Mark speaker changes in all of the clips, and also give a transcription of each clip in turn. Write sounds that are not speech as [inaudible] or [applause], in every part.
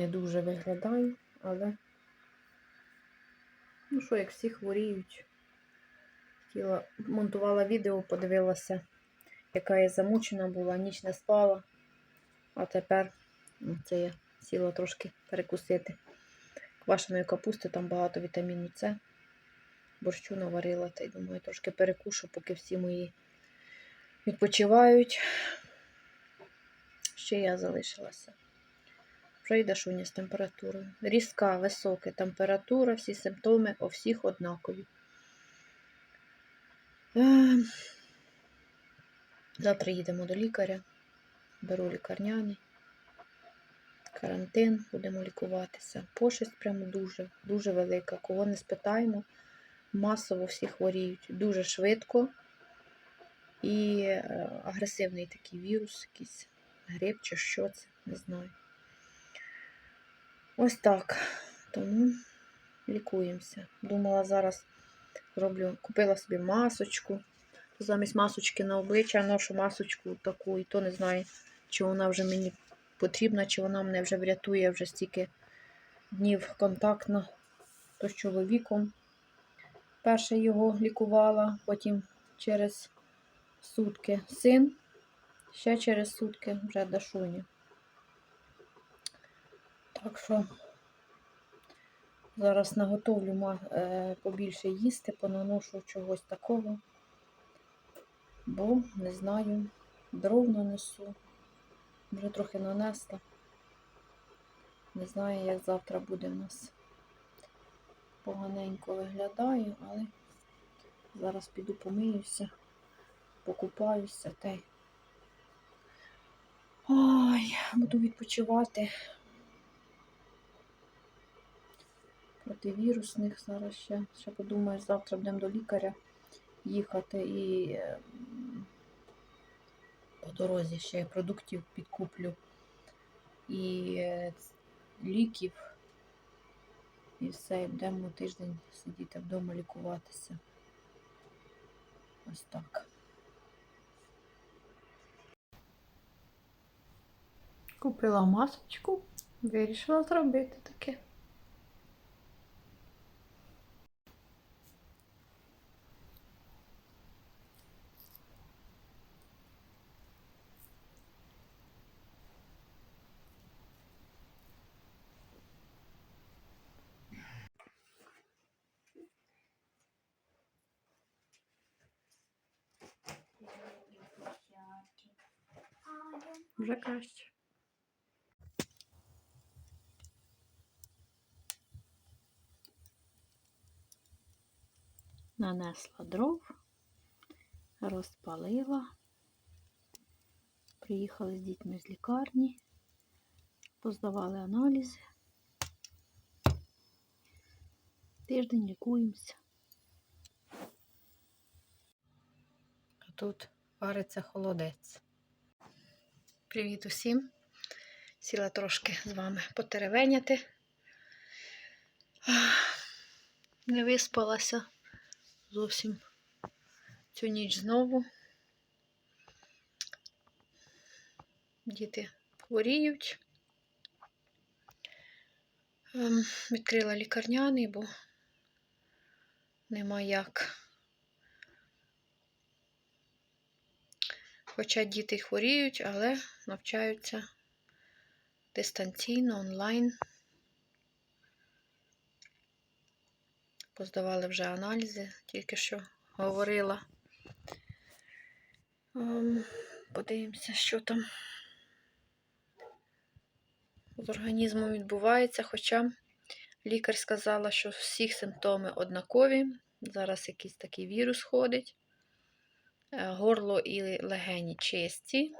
Speaker 1: не дуже виглядаю, але ну що, як всі хворіють. Хотіла, монтувала відео, подивилася, яка я замучена була, ніч не спала. А тепер ну, це я сіла трошки перекусити. Квашеної капусти, там багато вітаміну С. Борщу наварила, та й думаю, трошки перекушу, поки всі мої відпочивають. Ще я залишилася. Вже йде шуня з температурою. Різка, висока температура, всі симптоми у всіх однакові. Е, Завтра їдемо до лікаря. Беру лікарняний. Карантин, будемо лікуватися. Пошесть прямо дуже, дуже велика. Кого не спитаємо, масово всі хворіють. Дуже швидко. І е, агресивний такий вірус, якийсь грип чи що це, не знаю. Ось так. Тому лікуємося. Думала, зараз зроблю, купила собі масочку. Замість масочки на обличчя ношу масочку таку, і то не знаю, чи вона вже мені потрібна, чи вона мене вже врятує вже стільки днів контактно то з чоловіком. Перше його лікувала, потім через сутки син, ще через сутки вже Дашуня. Так що зараз наготовлю е, побільше їсти, понаношу чогось такого, бо не знаю, дров нанесу. Вже трохи нанесла. Не знаю, як завтра буде в нас. Поганенько виглядаю, але зараз піду помиюся, покупаюся та й. Ой, буду відпочивати. Противірусних зараз ще. Ще подумаю, завтра будемо до лікаря їхати і е, по дорозі ще продуктів підкуплю і е, ліків. І все, і будемо тиждень сидіти вдома лікуватися. Ось так. Купила масочку, вирішила зробити таке. Вже краще. Нанесла дров, розпалила. Приїхали з дітьми з лікарні, поздавали аналізи. Тиждень лікуємося. А тут вариться холодець. Привіт усім! Сіла трошки з вами потеревеняти. Не виспалася зовсім цю ніч знову. Діти хворіють. Ем, Відкрила лікарняний, бо нема як. Хоча діти хворіють, але навчаються дистанційно, онлайн. Поздавали вже аналізи, тільки що говорила. Ем, Подивимося, що там з організмом відбувається. Хоча лікар сказала, що всіх симптоми однакові. Зараз якийсь такий вірус ходить. Е, Горло і легені чисті,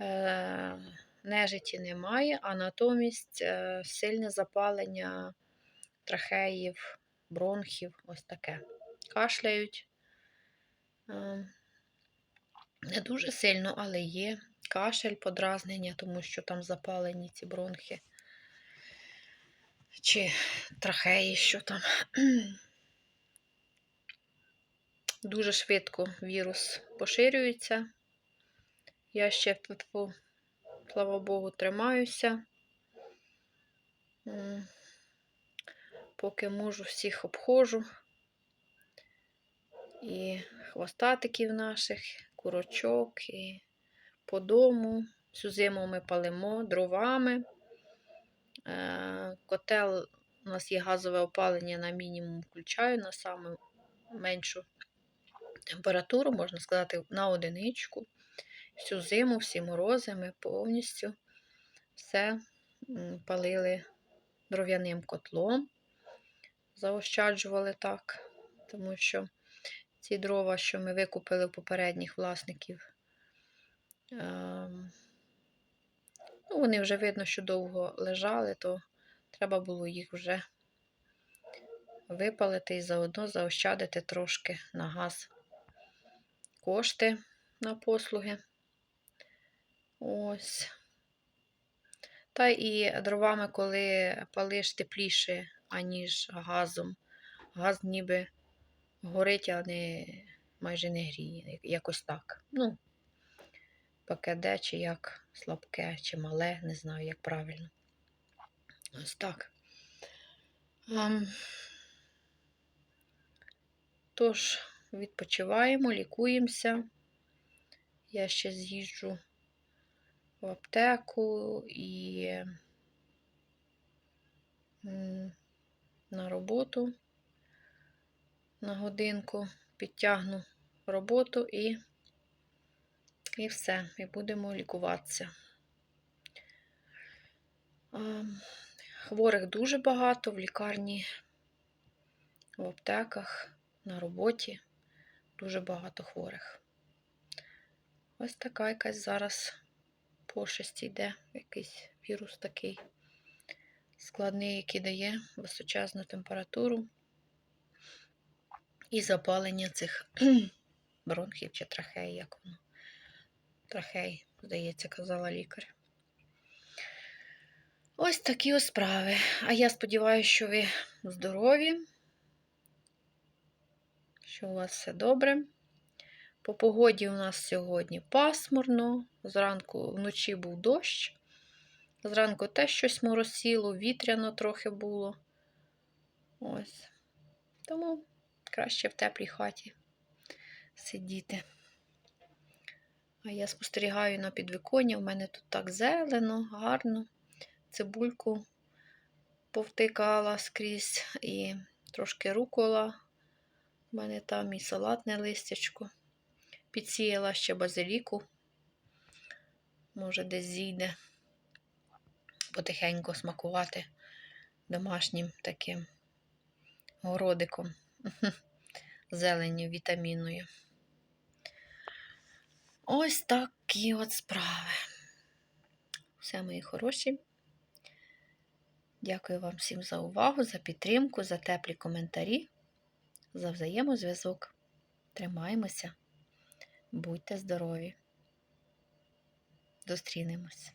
Speaker 1: е, нежиті немає, а натомість е, сильне запалення трахеїв, бронхів, ось таке. Кашляють. Не дуже сильно, але є кашель, подразнення, тому що там запалені ці бронхи. Чи трахеї, що там. Дуже швидко вірус поширюється. Я ще, тьфу, слава Богу, тримаюся. Поки можу, всіх обходжу. І хвостатиків наших, курочок, і по дому. Всю зиму ми палимо дровами. Е, Котел у нас є газове опалення на мінімум включаю, на саму меншу температуру, можна сказати, на одиничку. Всю зиму, всі морози ми повністю все палили дров'яним котлом, заощаджували так, тому що ці дрова, що ми викупили у попередніх власників, ем, ну, вони вже видно, що довго лежали, то треба було їх вже випалити і заодно заощадити трошки на газ кошти на послуги. Ось. Та і дровами, коли палиш тепліше, аніж газом. Газ ніби горить, а не майже не гріє. Якось так. Ну, пакеде, чи як слабке, чи мале, не знаю, як правильно. Ось так. Ем, Тож, відпочиваємо, лікуємося. Я ще з'їжджу в аптеку і на роботу на годинку підтягну роботу і, і все. І будемо лікуватися. Хворих дуже багато в лікарні, в аптеках, на роботі. Дуже багато хворих. Ось така якась зараз пошесть йде, якийсь вірус такий складний, який дає височезну температуру і запалення цих [clears throat] бронхів чи трахей, як воно. Трахей, здається, казала лікар. Ось такі ось справи. А я сподіваюся, що ви здорові, що у вас все добре. По погоді у нас сьогодні пасмурно. Зранку вночі був дощ. Зранку теж щось моросіло, вітряно трохи було. Ось. Тому краще в теплій хаті сидіти. А я спостерігаю на підвіконня. У мене тут так зелено, гарно. Цибульку повтикала скрізь і трошки рукола. У мене там і салатне листячко. Підсіяла ще базиліку. Може, десь зійде потихеньку смакувати домашнім таким городиком, [laughs] зеленню вітамінною. Ось такі от справи. Все, мої хороші. Дякую вам всім за увагу, за підтримку, за теплі коментарі, за взаємозв'язок. Тримаємося, будьте здорові. Зустрінемось.